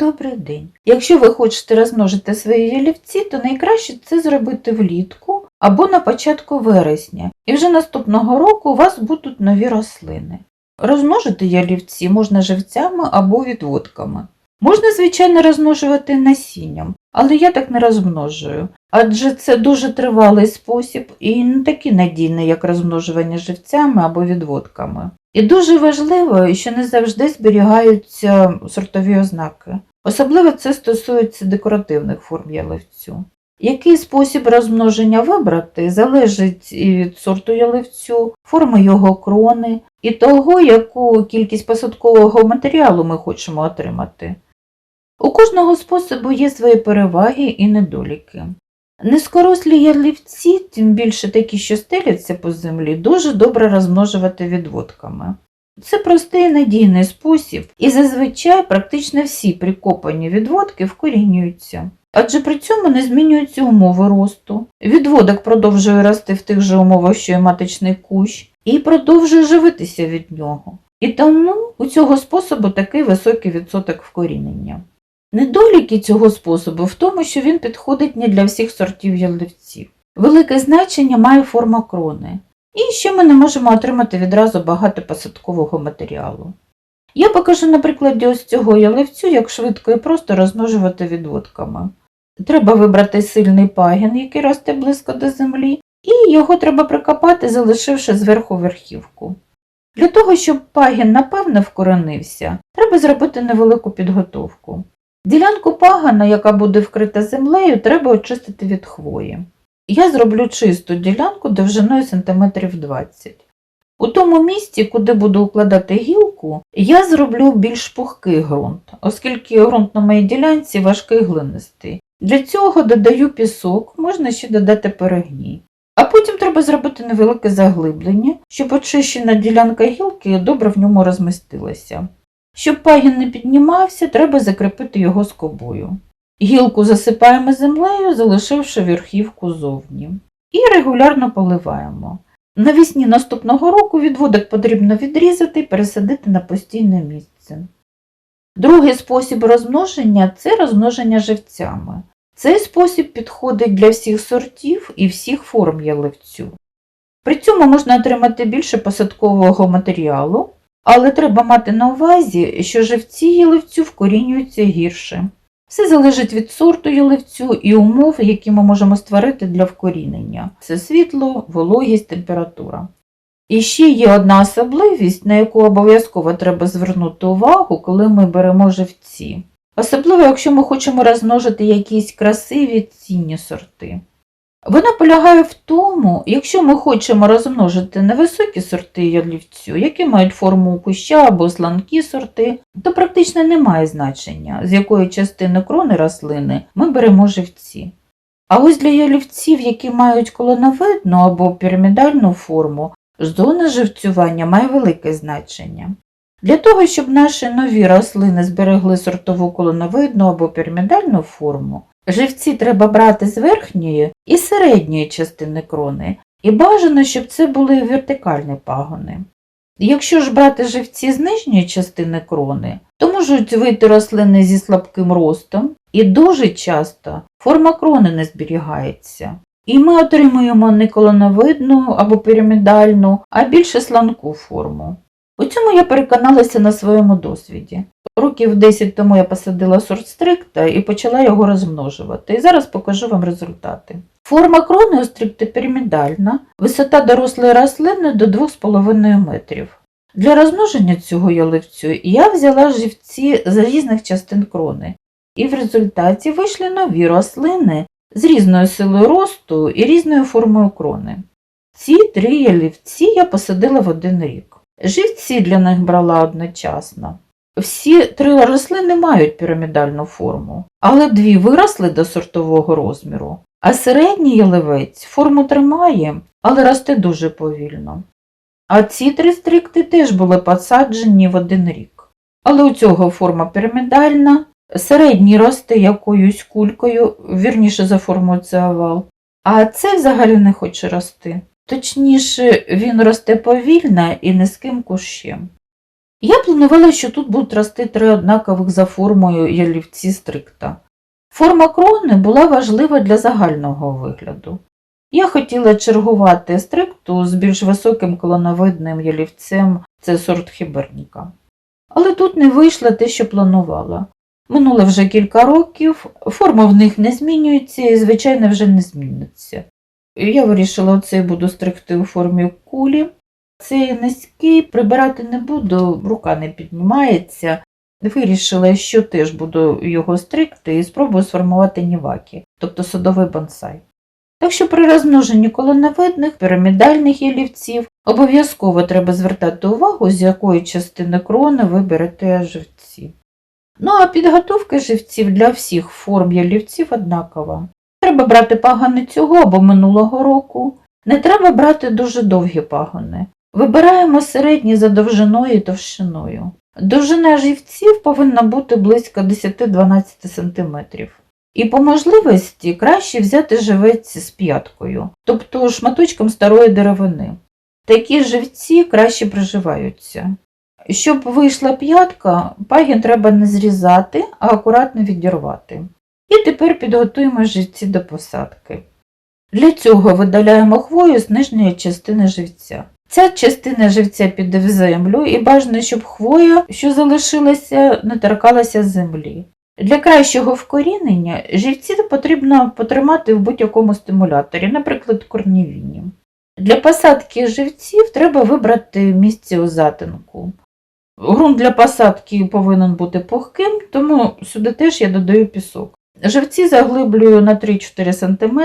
добрий день. Якщо ви хочете розмножити свої ялівці, то найкраще це зробити влітку або на початку вересня, і вже наступного року у вас будуть нові рослини. Розмножити ялівці можна живцями або відводками. Можна, звичайно, розмножувати насінням, але я так не розмножую, адже це дуже тривалий спосіб і не такий надійний, як розмножування живцями або відводками. І дуже важливо, що не завжди зберігаються сортові ознаки. Особливо це стосується декоративних форм яливцю. Який спосіб розмноження вибрати, залежить і від сорту яливцю, форми його крони і того, яку кількість посадкового матеріалу ми хочемо отримати. У кожного способу є свої переваги і недоліки. Низькорослі ярлівці, тим більше такі, що стеляться по землі, дуже добре розмножувати відводками. Це простий надійний спосіб, і зазвичай практично всі прикопані відводки вкорінюються. Адже при цьому не змінюються умови росту. Відводок продовжує рости в тих же умовах, що й маточний кущ, і продовжує живитися від нього. І тому у цього способу такий високий відсоток вкорінення. Недоліки цього способу в тому, що він підходить не для всіх сортів яливців. Велике значення має форма крони. І ще ми не можемо отримати відразу багато посадкового матеріалу. Я покажу на прикладі ось цього яливцю, як швидко і просто розмножувати відводками. Треба вибрати сильний пагін, який росте близько до землі, і його треба прикопати, залишивши зверху верхівку. Для того, щоб пагін напевне вкоренився, треба зробити невелику підготовку. Ділянку пагана, яка буде вкрита землею, треба очистити від хвої. Я зроблю чисту ділянку довжиною сантиметрів 20. У тому місці, куди буду укладати гілку, я зроблю більш пухкий ґрунт, оскільки ґрунт на моїй ділянці важкий глинистий. Для цього додаю пісок, можна ще додати перегній. А потім треба зробити невелике заглиблення, щоб очищена ділянка гілки добре в ньому розмістилася. Щоб пагін не піднімався, треба закріпити його скобою. Гілку засипаємо землею, залишивши верхівку зовні. І регулярно поливаємо. Навесні наступного року відводок потрібно відрізати і пересадити на постійне місце. Другий спосіб розмноження це розмноження живцями. Цей спосіб підходить для всіх сортів і всіх форм яливцю. При цьому можна отримати більше посадкового матеріалу, але треба мати на увазі, що живці яливцю вкорінюються гірше. Все залежить від сорту яливцю і умов, які ми можемо створити для вкорінення. Це світло, вологість, температура. І ще є одна особливість, на яку обов'язково треба звернути увагу, коли ми беремо живці. Особливо, якщо ми хочемо розмножити якісь красиві цінні сорти. Вона полягає в тому, якщо ми хочемо розмножити невисокі сорти ялівцю, які мають форму куща або сланкі сорти, то практично немає значення, з якої частини крони рослини ми беремо живці. А ось для ялівців, які мають колоновидну або пірамідальну форму, зона живцювання має велике значення. Для того, щоб наші нові рослини зберегли сортову колоновидну або пірамідальну форму, живці треба брати з верхньої і середньої частини крони, і бажано, щоб це були вертикальні пагони. Якщо ж брати живці з нижньої частини крони, то можуть вийти рослини зі слабким ростом, і дуже часто форма крони не зберігається. І ми отримуємо не колоновидну або пірамідальну, а більше сланку форму. У цьому я переконалася на своєму досвіді. Років 10 тому я посадила сорт стрикта і почала його розмножувати. І зараз покажу вам результати. Форма крони у стрикти пірамідальна, висота дорослої рослини до 2,5 метрів. Для розмноження цього яливцю я взяла живці з різних частин крони, і в результаті вийшли нові рослини з різною силою росту і різною формою крони. Ці три ялівці я посадила в один рік. Живці для них брала одночасно. Всі три рослини мають пірамідальну форму, але дві виросли до сортового розміру, а середній яливець форму тримає, але росте дуже повільно. А ці три стрикти теж були посаджені в один рік. Але у цього форма пірамідальна, середній росте якоюсь кулькою, вірніше за формою це овал, а цей взагалі не хоче рости. Точніше, він росте повільно і низьким кущем. Я планувала, що тут будуть рости три однакових за формою ялівці стрикта. Форма крони була важлива для загального вигляду. Я хотіла чергувати стрикту з більш високим колоновидним ялівцем, це сорт хіберніка. Але тут не вийшло те, що планувала. Минуло вже кілька років, форма в них не змінюється і, звичайно, вже не зміниться. Я вирішила, оцей буду стригти у формі кулі. Цей низький прибирати не буду, рука не піднімається. Вирішила, що теж буду його стригти і спробую сформувати нівакі, тобто садовий бонсай. Так що при розмноженні колоновидних пірамідальних ялівців обов'язково треба звертати увагу, з якої частини крони ви берете живці. Ну а підготовка живців для всіх форм ялівців однакова. Треба брати пагони цього або минулого року. Не треба брати дуже довгі пагони. Вибираємо середні за довжиною і товщиною. Довжина живців повинна бути близько 10-12 см. І по можливості краще взяти живець з п'яткою, тобто шматочком старої деревини. Такі живці краще приживаються. Щоб вийшла п'ятка, пагін треба не зрізати, а акуратно відірвати. І тепер підготуємо живці до посадки. Для цього видаляємо хвою з нижньої частини живця. Ця частина живця піде в землю і бажано, щоб хвоя, що залишилася, не торкалася землі. Для кращого вкорінення живці потрібно потримати в будь-якому стимуляторі, наприклад, корнівіні. Для посадки живців треба вибрати місце у затинку. Грунт для посадки повинен бути пухким, тому сюди теж я додаю пісок. Живці заглиблюю на 3-4 см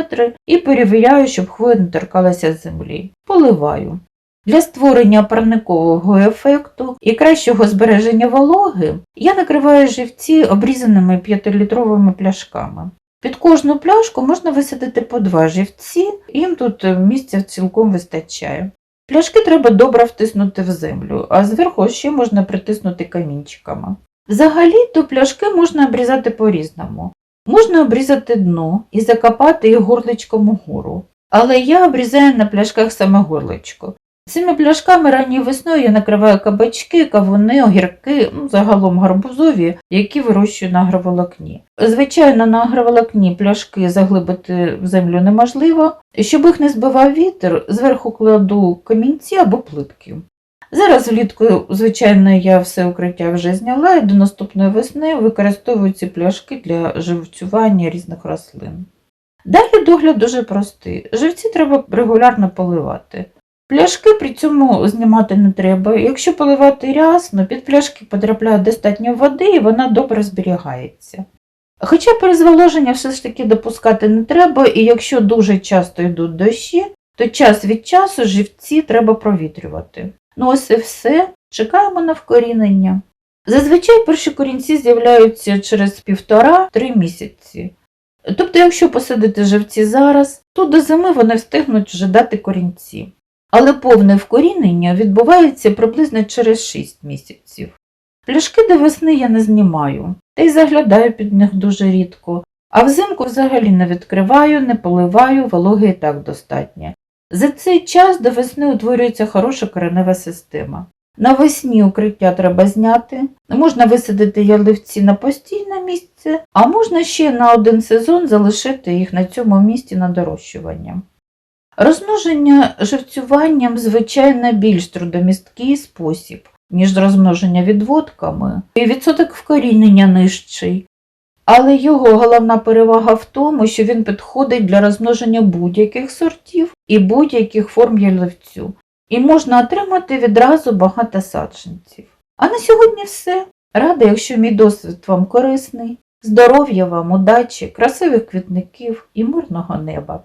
і перевіряю, щоб хвоя не торкалася землі. Поливаю. Для створення парникового ефекту і кращого збереження вологи я накриваю живці обрізаними 5-літровими пляшками. Під кожну пляшку можна висадити по два живці, їм тут місця цілком вистачає. Пляшки треба добре втиснути в землю, а зверху ще можна притиснути камінчиками. Взагалі, то пляшки можна обрізати по-різному. Можна обрізати дно і закопати їх горличком угору. Але я обрізаю на пляшках саме горличко. Цими пляшками ранньою весною я накриваю кабачки, кавуни, огірки, ну, загалом гарбузові, які вирощую на агроволокні. Звичайно, на агроволокні пляшки заглибити в землю неможливо. Щоб їх не збивав вітер, зверху кладу камінці або плитки. Зараз влітку, звичайно, я все укриття вже зняла і до наступної весни використовую ці пляшки для живцювання різних рослин. Далі догляд дуже простий. Живці треба регулярно поливати. Пляшки при цьому знімати не треба. Якщо поливати рясно, під пляшки потрапляє достатньо води і вона добре зберігається. Хоча перезволоження все ж таки допускати не треба, і якщо дуже часто йдуть дощі, то час від часу живці треба провітрювати. Ну ось і все, чекаємо на вкорінення. Зазвичай перші корінці з'являються через півтора-три місяці. Тобто, якщо посадити живці зараз, то до зими вони встигнуть вже дати корінці. Але повне вкорінення відбувається приблизно через 6 місяців. Пляшки до весни я не знімаю, та й заглядаю під них дуже рідко, а взимку взагалі не відкриваю, не поливаю, вологи і так достатньо. За цей час до весни утворюється хороша коренева система. Навесні укриття треба зняти, можна висадити яливці на постійне місце, а можна ще на один сезон залишити їх на цьому місці на дорощування. Розмноження живцюванням, звичайно, більш трудомісткий спосіб, ніж розмноження відводками, і відсоток вкорінення нижчий. Але його головна перевага в тому, що він підходить для розмноження будь-яких сортів і будь-яких форм яливцю, і можна отримати відразу багато саджанців. А на сьогодні все. Рада, якщо мій досвід вам корисний. Здоров'я вам, удачі, красивих квітників і мирного неба!